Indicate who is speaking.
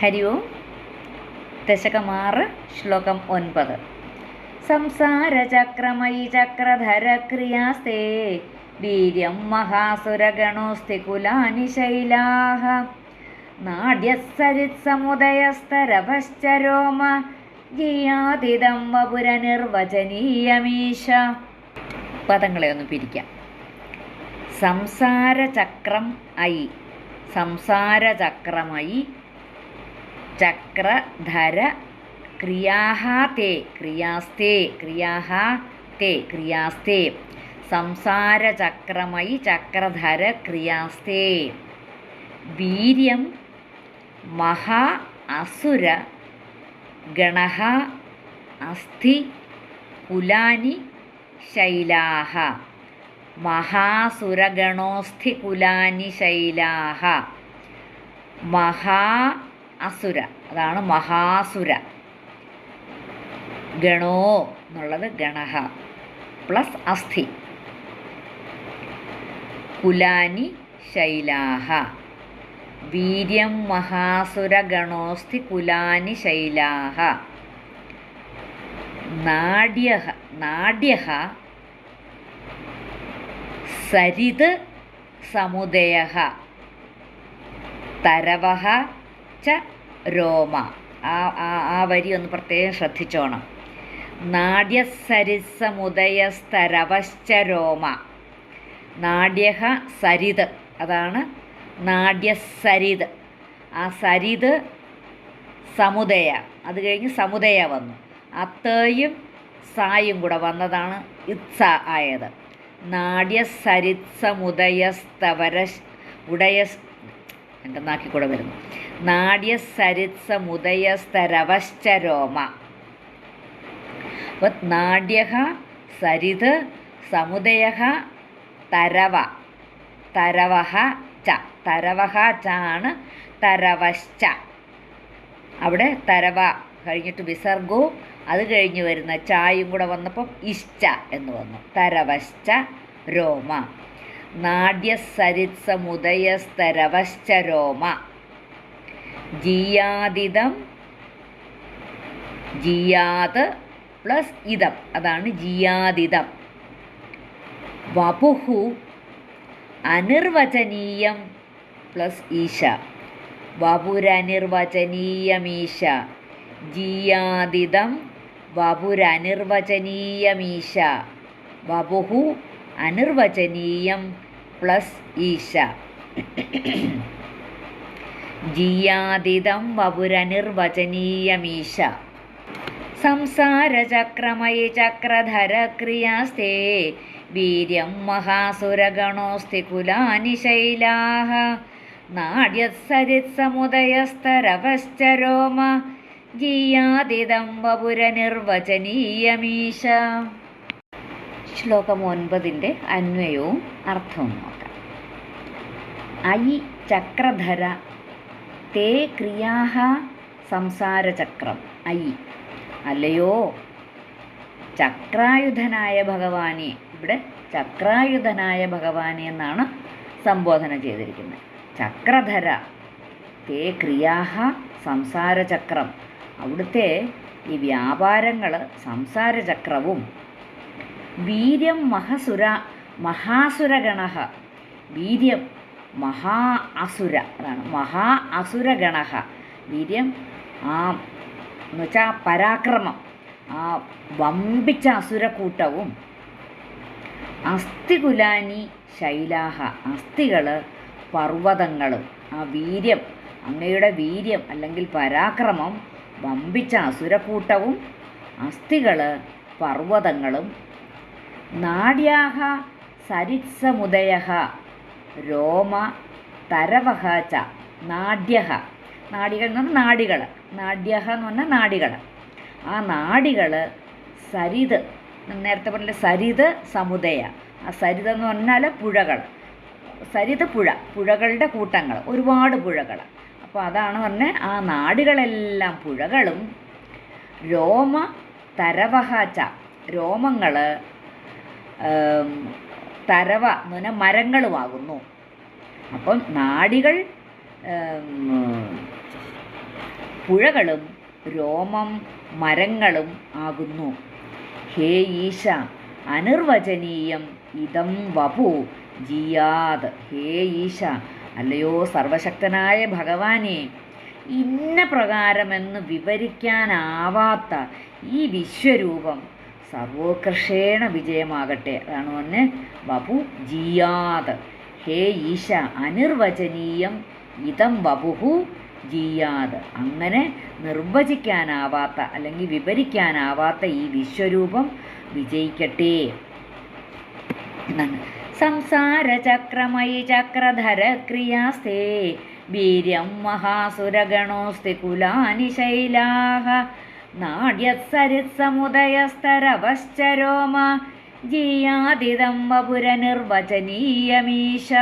Speaker 1: ഹരി ഓം. ദശകമാറ് ശ്ലോകം ഒൻപത്. സംസാരചക്രമയി ചക്രധര ക്രിയാസ്തേ വീര്യം മഹാസുരഗണോസ്തി കുലാനി ശൈലാഹ നാട്യസരിത്സമുദയസ്തരഭശ്ചരോമ ജിയാതിദം വപുരനിർവചനീയമീശ. പദങ്ങളെ ഒന്ന് പിരിക്കാം. സംസാരചക്രം ഐ സംസാരചക്രമയി ചക്രധര ക്രിയാഹ തേ ക്രിയാസ്തേ ക്രിയാഹ തേ ക്രിയാസ്തേ സംസാരചക്രമയി ചക്രധര ക്രിയാസ്തേ വീര്യം മഹാ അസുര ഗണ അസ്ഥി കുലാനി ശൈലാഹ. മഹാസുരഗണോസ്ഥി കുലാനി ശൈലാഹ. മഹാ അസുര. അതാണ് മഹാസുര. ഗണോ എന്നുള്ളത് ഗണഹ. പ്ലസ് അസ്ഥി. കുലാനി ശൈലാഹ. വീര്യം മഹാസുരഗണോസ്തി കുലാനി ശൈലാഹ. നാഡ്യ നാട്യ സരിത് സമുദയ തരവ ച രോമ. ആ ആ വരി ഒന്ന് പ്രത്യേകം ശ്രദ്ധിച്ചോണം. നാഡ്യസരിസമുദയസ്തരവശ്ച രോമ. നാഡ്യഹ സരിത്. അതാണ് നാട്യസരിത് ആ സരിത് സമുദയ. അത് കഴിഞ്ഞ് സമുദയ വന്നു. അത്തയും സായും കൂടെ വന്നതാണ് ഇത്സ ആയത്. നാട്യസരിത്സമുദയസ്തവര ഉടയസ് എന്റെ കൂടെ വരുന്നു നാട്യസരിത്സമുദയസ്തരവശ്ച രോമ. അപ്പോൾ നാട്യ സരിത് സമുദയ തരവ. തരവഹ ച. തരവഹ ച ആണ് തരവശ്ച. അവിടെ തരവ കഴിഞ്ഞിട്ട് വിസർഗവും അത് കഴിഞ്ഞ് വരുന്ന ചായും കൂടെ വന്നപ്പം ഇശ്ച എന്ന് വന്നു. തരവശ്ച രോമ. നാട്യസരിത്സമുദയസ്തരവശ്ച രോമ ജിയാദിതം ജിയാത് പ്ലസ് ഇതം. അതാണ് ജിയാദിതം വപുഹു അനിർവചനീയം പ്ലസ് ഈശ. വപുരനിർവചനീയമീശ. ജിയാദിതം വപുരനിർവചനീയമീശ. വപുഹു അനിർവചനീയം പ്ലസ് ഈശ. ജിയാദിതം വപുരനിർവചനീയമീശ. സംസാരചക്രമയി ചക്രധര ക്രിയാസ്തേ വീര്യം മഹാസുരഗണോസ്തി കുലാനി ശൈലാഹ നാഡ്യസരിസമുദയസ്തരവശ്ചരോമ രോമ ജിയാദിതം വപുരനിർവചനീയമീശ. ശ്ലോകം ഒൻപതിന്റെ അന്വയവും അർത്ഥവും നോക്കാം. ഐ ചക്രധര തേ ക്രിയാഹ സംസാരചക്രം ഐ. അല്ലയോ? ചക്രായുധനായ ഭഗവാനെ ഇവിടെ ചക്രായുധനായ ഭഗവാനെ എന്നാണ് സംബോധന ചെയ്തിരിക്കുന്നത്. ചക്രധര തേ ക്രിയാഹ സംസാരചക്രം. അവിടുത്തെ ഈ വ്യാപാരങ്ങൾ സംസാരചക്രവും വീര്യം മഹസുര മഹാസുരഗണ. വീര്യം മഹാ അസുര അതാണ് മഹാ അസുരഗണ. വീര്യം ആ എന്ന് വെച്ചാൽ പരാക്രമം. ആ വമ്പിച്ച അസുരക്കൂട്ടവും അസ്ഥികുലാനി ശൈലാഹ അസ്ഥികൾ പർവതങ്ങളും. ആ വീര്യം അങ്ങയുടെ വീര്യം അല്ലെങ്കിൽ പരാക്രമം വമ്പിച്ച അസുരക്കൂട്ടവും അസ്ഥികൾ പർവതങ്ങളും നാട്യാഹ സരിത്സമുദയ രോമ തരവഹ ച നാഡ്യ നാടികൾ എന്ന് പറഞ്ഞാൽ നാടികൾ നാഡ്യ എന്ന് പറഞ്ഞാൽ നാടികൾ ആ നാടികൾ സരിത് നേരത്തെ പറഞ്ഞ സരിത് സമുദയ. ആ സരിത് എന്ന് പറഞ്ഞാൽ പുഴകൾ. സരിത് പുഴ പുഴകളുടെ കൂട്ടങ്ങൾ ഒരുപാട് പുഴകൾ. അപ്പോൾ അതാണ് പറഞ്ഞ ആ നാടുകളെല്ലാം പുഴകളും രോമ തരവഹ ച. രോമങ്ങൾ തരവ എന്ന് പറഞ്ഞാൽ മരങ്ങളുമാകുന്നു. അപ്പം നാടികൾ പുഴകളും രോമം മരങ്ങളും ആകുന്നു. ഹേ ഈശ അനിർവചനീയം ഇതം വപു ജിയാത് ഹേ ഈശ അല്ലയോ സർവശക്തനായ ഭഗവാനെ ഇന്ന പ്രകാരമെന്ന് വിവരിക്കാനാവാത്ത ഈ വിശ്വരൂപം സർവോത്കർഷേണ വിജയമാകട്ടെ. അതാണ് ഒന്ന് വപു ജിയാത് ഹേ ഈശ അനിർവചനീയം ഇതം വപുഹു ജീയാത് അങ്ങനെ നിർവചിക്കാനാവാത്ത അല്ലെങ്കിൽ വിവരിക്കാനാവാത്ത ഈ വിശ്വരൂപം വിജയിക്കട്ടെ. എന്നാണ്. സംസാരചക്രമയി ചക്രധര ക്രിയാസ്തേ വീര്യം മഹാസുരഗണോസ്തി കുലാനി ശൈലാഹ നാട്യസരിത്സമുദയസ്തരവശ്ചരോമ ജീയാതിദം വപുരനിർവചനീയമീശ